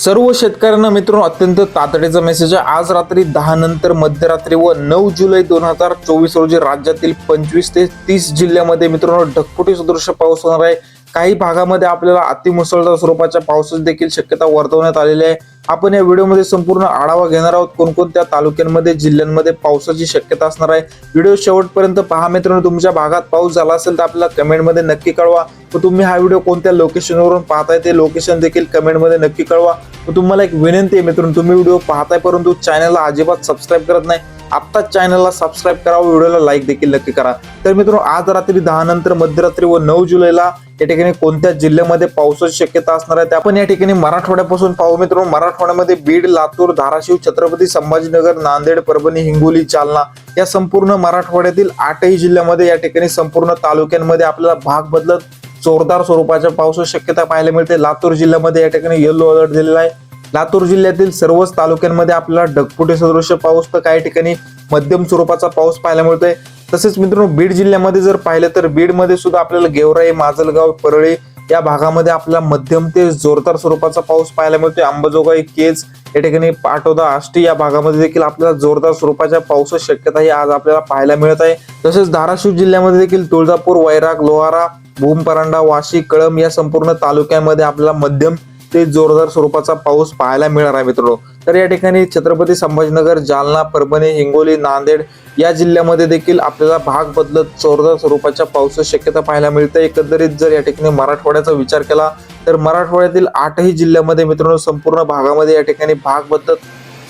सर्व शेतकऱ्यांना मित्रांनो अत्यंत तातडीचा मेसेज आहे. आज रात्री दहा नंतर मध्यरात्री व नऊ जुलै दोन हजार चोवीस रोजी राज्यातील पंचवीस ते तीस जिल्ह्यामध्ये मित्रांनो ढकपुटी सदृश पाऊस होणार आहे. काही भागामध्ये आपल्याला अतिमुसळधार स्वरूपाच्या पावसाची देखील शक्यता वर्तवण्यात आलेली आहे. आपण या व्हिडिओमध्ये संपूर्ण आढावा घेणार आहोत. कोणकोणत्या तालुक्यांमध्ये जिल्ह्यांमध्ये पावसाची शक्यता असणार आहे? व्हिडिओ शेवटपर्यंत पहा मित्रांनो. तुमच्या भागात पाऊस झाला असेल तर आपल्याला कमेंटमध्ये नक्की कळवा. व तुम्ही हा व्हिडिओ कोणत्या लोकेशनवरून पाहताय ते लोकेशन देखील कमेंटमध्ये नक्की कळवा. व तुम्हाला एक विनंती आहे मित्रांनो. तुम्ही व्हिडिओ पाहताय परंतु चॅनलला अजिबात सबस्क्राईब करत नाही. आत्ताच चॅनलला सबस्क्राईब करा व व्हिडिओला लाईक देखील नक्की करा. तर मित्रांनो आज रात्री दहा नंतर मध्यरात्री व नऊ जुलैला या ठिकाणी कोणत्या जिल्ह्यामध्ये पावसाची शक्यता असणार आहे त्या आपण या ठिकाणी मराठवाड्यापासून पाहू. मित्रांनो मराठवाड्यामध्ये बीड लातूर धाराशिव छत्रपती संभाजीनगर नांदेड परभणी हिंगोली जालना या संपूर्ण मराठवाड्यातील आठही जिल्ह्यामध्ये या ठिकाणी संपूर्ण तालुक्यांमध्ये आपल्याला भाग बदलत जोरदार स्वरूपाच्या पावसाची शक्यता पाहायला मिळते. लातूर जिल्ह्यामध्ये या ठिकाणी येलो अलर्ट दिलेला आहे. लातूर जिल्ह्यातील सर्वच तालुक्यांमध्ये आपल्याला ढगफुटी सदृश पाऊस तर काही ठिकाणी मध्यम स्वरूपाचा पाऊस पाहायला मिळतोय. तसेच मित्रांनो बीड जिल्ह्यामध्ये जर पाहिलं तर बीडमध्ये सुद्धा आपल्याला गेवराई माजलगाव परळी या भागामध्ये आपल्याला मध्यम ते जोरदार स्वरूपाचा पाऊस पाहायला मिळतोय. अंबाजोगाई केज या ठिकाणी पाटोदा आष्टी या भागामध्ये देखील आपल्याला जोरदार स्वरूपाच्या पावसाची शक्यता ही आज आपल्याला पाहायला मिळत आहे. तसेच धाराशिव जिल्ह्यामध्ये देखील तुळजापूर वैराग लोहारा भूमपरांडा वाशी कळम या संपूर्ण तालुक्यामध्ये आपल्याला मध्यम ते जोरदार स्वरूपाचा पाऊस पाहायला मिळणार आहे मित्रांनो. तर या ठिकाणी छत्रपती संभाजीनगर जालना परभणी हिंगोली नांदेड या जिल्ह्यामध्ये देखील आपल्याला भाग बदलत जोरदार स्वरूपाच्या पावसाची शक्यता पाहायला मिळते. एकंदरीत जर या ठिकाणी मराठवाड्याचा विचार केला तर मराठवाड्यातील आठही जिल्ह्यामध्ये मित्रांनो संपूर्ण भागामध्ये या ठिकाणी भाग बदलत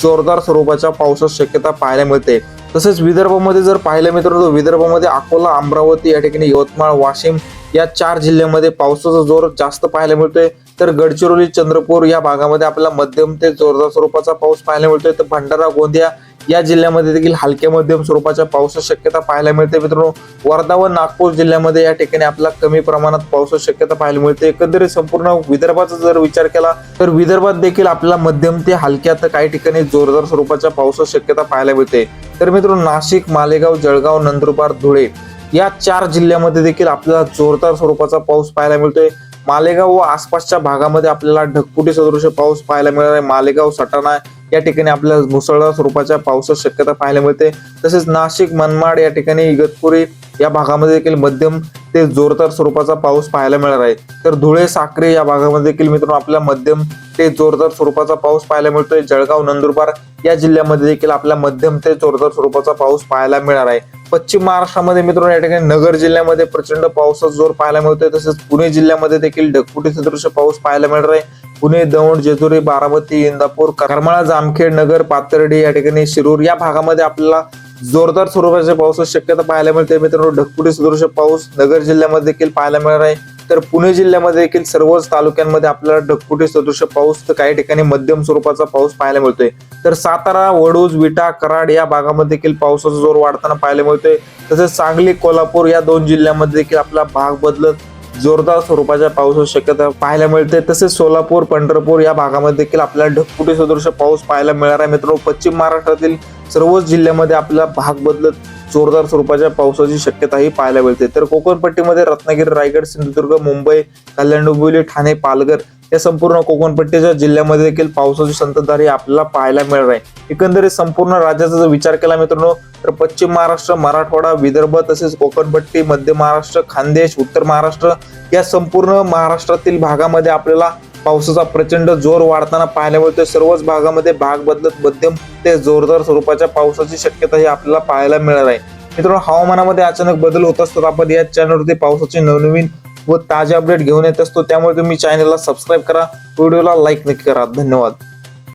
जोरदार स्वरूपाच्या पावसाची शक्यता पाहायला मिळते. तसेच विदर्भामध्ये जर पाहिलं मित्रांनो विदर्भामध्ये अकोला अमरावती या ठिकाणी यवतमाळ वाशिम या चार जिल्ह्यामध्ये पावसाचा जोर जास्त पाहायला मिळतोय. तर गडचिरोली चंद्रपूर या भागामध्ये आपल्याला मध्यम ते जोरदार स्वरूपाचा पाऊस पाहायला मिळतोय. तर भंडारा गोंदिया या जिल्ह्यामध्ये देखील हलक्या मध्यम स्वरूपाच्या पावसाची शक्यता पाहायला मिळते मित्रांनो. वर्धा व नागपूर जिल्ह्यामध्ये या ठिकाणी आपल्याला कमी प्रमाणात पावसाची शक्यता पाहायला मिळते. एकंदरीत संपूर्ण विदर्भाचा जर विचार केला तर विदर्भात देखील आपल्याला मध्यम ते हलक्या तर काही ठिकाणी जोरदार स्वरूपाच्या पावसाची शक्यता पाहायला मिळते. तर मित्रांनो नाशिक मालेगाव जळगाव नंदुरबार धुळे या चार जिल्ह्यामध्ये देखील आपल्याला जोरदार स्वरूपाचा पाऊस पाहायला मिळतोय. मालेगाव व आसपासच्या भागामध्ये आपल्याला ढकपुटी सदृश पाऊस पाहायला मिळणार आहे. मालेगाव सटाणा या ठिकाणी आपल्याला मुसळधार स्वरूपाच्या पावसाची शक्यता पाहायला मिळते. तसेच नाशिक मनमाड या ठिकाणी इगतपुरी या भागामध्ये देखील मध्यम ते जोरदार स्वरूपाचा पाऊस पाहायला मिळणार आहे. तर धुळे साक्री या भागामध्ये देखील मित्रांनो आपल्याला मध्यम ते जोरदार स्वरूपाचा पाऊस पाहायला मिळतोय. जळगाव नंदुरबार या जिल्ह्यामध्ये देखील आपल्या मध्यम ते जोरदार स्वरूपाचा पाऊस पाहायला मिळणार आहे. पश्चिम महाराष्ट्रामध्ये मित्रांनो या ठिकाणी नगर जिल्ह्यामध्ये प्रचंड पावसाचा जोर पाहायला मिळतोय. तसेच पुणे जिल्ह्यामध्ये देखील ढगफुटी सदृश पाऊस पाहायला मिळणार आहे. पुणे दौंड जेजुरी बारामती इंदापूर करमाळा जामखेड नगर पाथर्डी या ठिकाणी शिरूर या भागामध्ये आपल्याला जोरदार स्वरूपाच्या पावसाची शक्यता पाहायला मिळते मित्रांनो ढकपुटी सदृश पाऊस नगर जिल्ह्यामध्ये देखील पाहायला मिळणार आहे. तर पुणे जिल्ह्यामध्ये देखील सर्वच तालुक्यांमध्ये आपल्याला ढगफुटी सदृश पाऊस तर काही ठिकाणी मध्यम स्वरूपाचा पाऊस पाहायला मिळतोय. तर सातारा वडूज विटा कराड या भागामध्ये देखील पावसाचा जोर वाढताना पाहायला मिळतोय. तसेच सांगली कोल्हापूर या दोन जिल्ह्यामध्ये देखील आपला भाग बदलत जोरदार स्वरूपाच्या पावसाची शक्यता पाहायला मिळते तसेच सोलापूर पंढरपूर या भागामध्ये देखील आपल्याला ढगफुटी सदृश पाऊस पाहायला मिळणार आहे. मित्रांनो पश्चिम महाराष्ट्रातील सर्वच जिल्ह्यामध्ये आपला भाग बदलत जोरदार स्वरूपाच्या पावसाची शक्यताही पाहायला मिळते. तर कोकणपट्टीमध्ये रत्नागिरी रायगड सिंधुदुर्ग मुंबई कल्याण डोंबिवली ठाणे पालघर या संपूर्ण कोकणपट्टीच्या जिल्ह्यामध्ये देखील पावसाची संततधार ही आपल्याला पाहायला मिळणार आहे. एकंदरीत संपूर्ण राज्याचा जर विचार केला मित्रांनो तर पश्चिम महाराष्ट्र मराठवाडा विदर्भ तसेच कोकणपट्टी मध्य महाराष्ट्र खानदेश उत्तर महाराष्ट्र या संपूर्ण महाराष्ट्रातील भागामध्ये आपल्याला पावसाचा प्रचंड जोर वाढताना पाहायला मिळतोय सर्वच भागामध्ये भाग बदलत मध्यम ते जोरदार स्वरूपाच्या पावसाची शक्यता ही आपल्याला पाहायला मिळणार आहे. मित्रांनो हवामानामध्ये अचानक बदल होत असतात. आपण या चॅनलवरती पावसाचे नवनवीन व ताजे अपडेट घेऊन येत असतो. त्यामुळे तुम्ही चॅनलला सबस्क्राईब करा. व्हिडिओला लाईक नक्की करा. धन्यवाद.